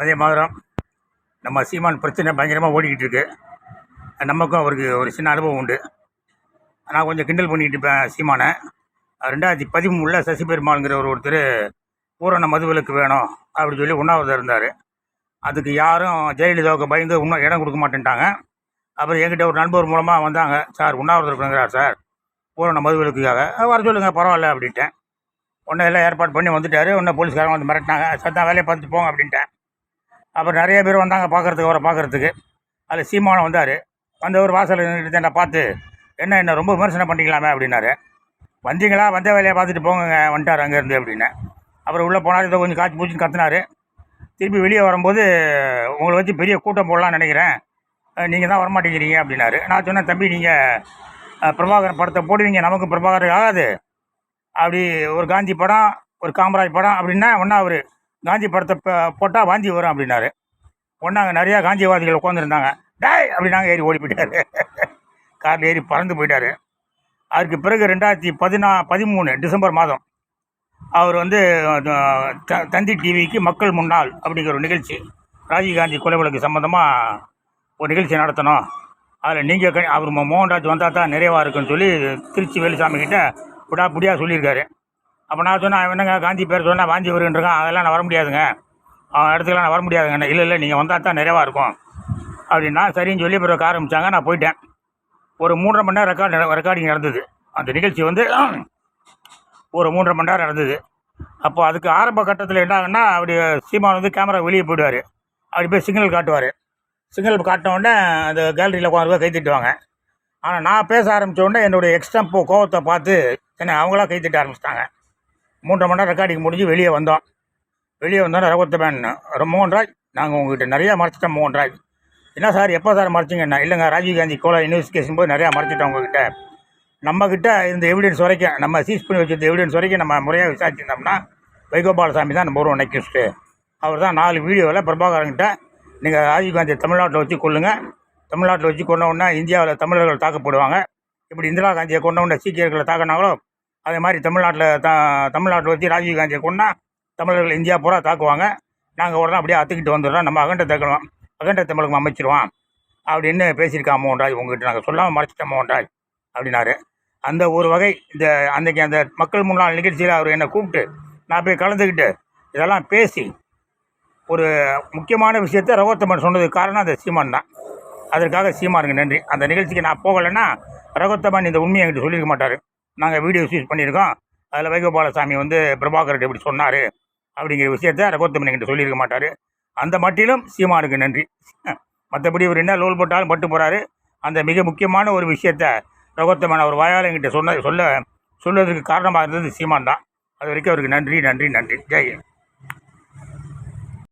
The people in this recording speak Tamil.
அதே மாதிரம் நம்ம சீமான் பிரச்சனை பயங்கரமாக ஓடிக்கிட்டு இருக்கு. நமக்கும் அவருக்கு ஒரு சின்ன அனுபவம் உண்டு. நான் கொஞ்சம் கிண்டல் பண்ணிக்கிட்டு இருப்பேன் சீமானை. ரெண்டாயிரத்தி பதிமூணில் சசி பெருமாளுங்கிற ஒரு ஒருத்தர் பூரண மதுவிலக்கு வேணும் அப்படின்னு சொல்லி உண்ணாவிரதம் இருந்தார். அதுக்கு யாரும் ஜெயலலிதாவுக்கு பயந்து இன்னும் இடம் கொடுக்க மாட்டேன்ட்டாங்க. அப்புறம் என்கிட்ட ஒரு நண்பர் மூலமாக வந்தாங்க சார் உண்ணாவிரதம் இருக்கிறார் சார் பூரண மதுவிலக்குக்காக. வர சொல்லுங்கள் பரவாயில்ல அப்படின்ட்டேன். உடனே எல்லாம் ஏற்பாடு பண்ணி வந்துட்டார் உடனே போலீஸ்காரங்க வந்து மிரட்டினாங்க சத்தம் வேலையை பார்த்துட்டு போங்க அப்படின்ட்டேன். அப்புறம் நிறைய பேர் வந்தாங்க பார்க்கறதுக்கு அவரை பார்க்குறதுக்கு அதில் சீமானம் வந்தார். வந்தவர் வாசல் நின்றுட்டு என்னை பார்த்து என்ன என்ன ரொம்ப விமர்சனம் பண்ணிக்கலாமே அப்படின்னாரு. வந்தீங்களா? வந்த வேலையை பார்த்துட்டு போங்க வந்துட்டார் அங்கேருந்து அப்படின்னு. அப்புறம் உள்ளே போனார் இதை கொஞ்சம் காய்ச்சி பூச்சின்னு கத்துனார். திருப்பி வெளியே வரும்போது உங்களை வச்சு பெரிய கூட்டம் போடலாம்னு நினைக்கிறேன். நீங்கள் தான் வரமாட்டேங்கிறீங்க அப்படின்னாரு. நான் சொன்னேன் தம்பி நீங்கள் பிரபாகரன் படத்தை போடுவீங்க நமக்கு பிரபாகரன் ஆகாது. அப்படி ஒரு காந்தி படம் ஒரு காமராஜ் படம் அப்படின்னா ஒன்றா அவர். காந்தி படத்தை போட்டால் வாந்தி வரும் அப்படின்னாரு. ஒன்றாங்க நிறையா காந்தியவாதிகள் உட்காந்துருந்தாங்க டேய்! அப்படின்னாங்க ஏறி ஓடி போயிட்டாரு காரில் ஏறி பறந்து போயிட்டாரு. அதுக்கு பிறகு ரெண்டாயிரத்தி பதினா பதிமூணு டிசம்பர் மாதம் அவர் வந்து த- தந்தி டிவிக்கு மக்கள் முன்னாள் அப்படிங்கிற ஒரு நிகழ்ச்சி ராஜீவ்காந்தி கொலை வழக்கு சம்மந்தமாக ஒரு நிகழ்ச்சி நடத்தணும். அதில் நீங்கள் க அவர் மோகன்ராஜ் வந்தால் தான் நிறைவாக இருக்குன்னு சொல்லி திருச்சி வேலுசாமி கிட்ட புடா புடியாக சொல்லியிருக்காரு. அப்போ நான் சொன்னேன் "அவன் என்னங்க காந்தி பேர் சொன்னால் வாஞ்சி வருகின்றிருக்கான் அதெல்லாம் நான் வர முடியாதுங்க. அவன் இடத்துக்குலாம் நான் வர முடியாதுங்க. இல்லை இல்லை நீங்கள் வந்தால் தான் நிறைவாக இருக்கும். அப்படின்னா சரின்னு சொல்லி பிறகு ஆரம்பித்தாங்க நான் போயிட்டேன். ஒரு மூன்றரை மணி நேரம் ரெக்கார்டு ரெக்கார்டிங் நடந்தது. அந்த நிகழ்ச்சி வந்து ஒரு மூன்றரை மணி நேரம் நடந்தது. அப்போ அதுக்கு ஆரம்ப கட்டத்தில் என்ன ஆகுன்னா அப்படி சீமான் வந்து கேமரா வெளியே போயிடுவார். அப்படி போய் சிக்னல் காட்டுவார். சிக்னல் காட்டினோடனே அந்த கேலரியில் உட்காந்து கை திட்டுவாங்க ஆனால் நான் பேச ஆரம்பித்த உடனே என்னுடைய எக்ஸ்டம்போ கோவத்தை பார்த்து என்ன அவங்களா கை திட்ட ஆரம்பிச்சிட்டாங்க. மூன்றரை மணி நேரம் ரெக்கார்டிங் முடிஞ்சு வெளியே வந்தோம். வெளியே வந்தோன்னே ரகுத்தமேன் மோகன்ராஜ் நாங்கள் உங்ககிட்ட நிறையா மறைச்சிட்டோம் மோகன்ராஜ் என்ன சார் எப்போ சார் மறைச்சிங்க இல்லைங்க ராஜீவ்காந்தி கோலா இன்வெஸ்டிகேஷன் போது நிறையா மறைச்சிட்டோம் உங்ககிட்ட. நம்மக்கிட்ட இந்த எவிடன்ஸ் வரைக்கும் நம்ம சீஸ் பண்ணி வச்சிருந்த எவிடன்ஸ் வரைக்கும் நம்ம முறையாக விசாரிச்சிருந்தோம்னா வைகோபாலசாமி தான் நம்ம ஒரு நெக்ஸ்ட்டு அவர் தான் நாலு வீடியோவில் பிரபாகரன்கிட்ட நீங்கள் ராஜீவ்காந்தி தமிழ்நாட்டில் வச்சு கொள்ளுங்கள் தமிழ்நாட்டில் வச்சு கொண்ட உடனே இந்தியாவில் தமிழர்கள் தாக்கப்படுவாங்க. இப்படி இந்திரா காந்தியை கொண்ட உடனே சீக்கியர்களை தாக்கினாங்களோ அதே மாதிரி தமிழ்நாட்டில் த தமிழ்நாட்டில் வச்சு ராஜீவ்காந்தியை கொண்டா தமிழர்கள் இந்தியா பூரா தாக்குவாங்க. நாங்கள் உடனே அப்படியே அத்துக்கிட்டு வந்துடுறோம். நம்ம அகண்ட தக்கணும் அகண்ட தமிழகம் அமைச்சிருவான் அப்படின்னு பேசியிருக்கான் மோகன்ராஜ். உங்ககிட்ட நாங்கள் சொல்லாமல் மறைச்சிட்டோம் மோகன்ராஜ் அப்படின்னாரு. அந்த ஒரு வகை இந்த அன்றைக்கி அந்த மக்கள் முன்னாள் நிகழ்ச்சியில் அவர் என்னை கூப்பிட்டு நான் போய் கலந்துக்கிட்டு இதெல்லாம் பேசி ஒரு முக்கியமான விஷயத்தை ரகோத்தமன் சொன்னதுக்கு காரணம் அந்த சீமான் தான். அதற்காக சீமானுக்கு நன்றி. அந்த நிகழ்ச்சிக்கு நான் போகலைன்னா ரகோத்தமன் இந்த உண்மையை என்கிட்ட சொல்லியிருக்க மாட்டார். நாங்கள் வீடியோஸ் யூஸ் பண்ணியிருக்கோம். அதில் வைகோபாலசாமி வந்து பிரபாகரன் இப்படி சொன்னார். அப்படிங்கிற விஷயத்த ரகோத்தமன் என்கிட்ட சொல்லியிருக்க மாட்டார். அந்த மட்டிலும் சீமானுக்கு நன்றி. மற்றபடி இவர் என்ன லோல் போட்டாலும் பட்டு போகிறாரு அந்த மிக முக்கியமான ஒரு விஷயத்த ரகோத்தமன் அவர் வாயால் என்கிட்ட சொன்ன சொல்ல சொல்வதற்கு காரணமாக இருந்தது சீமான் தான். அது வரைக்கும் அவருக்கு நன்றி நன்றி நன்றி. ஜெய்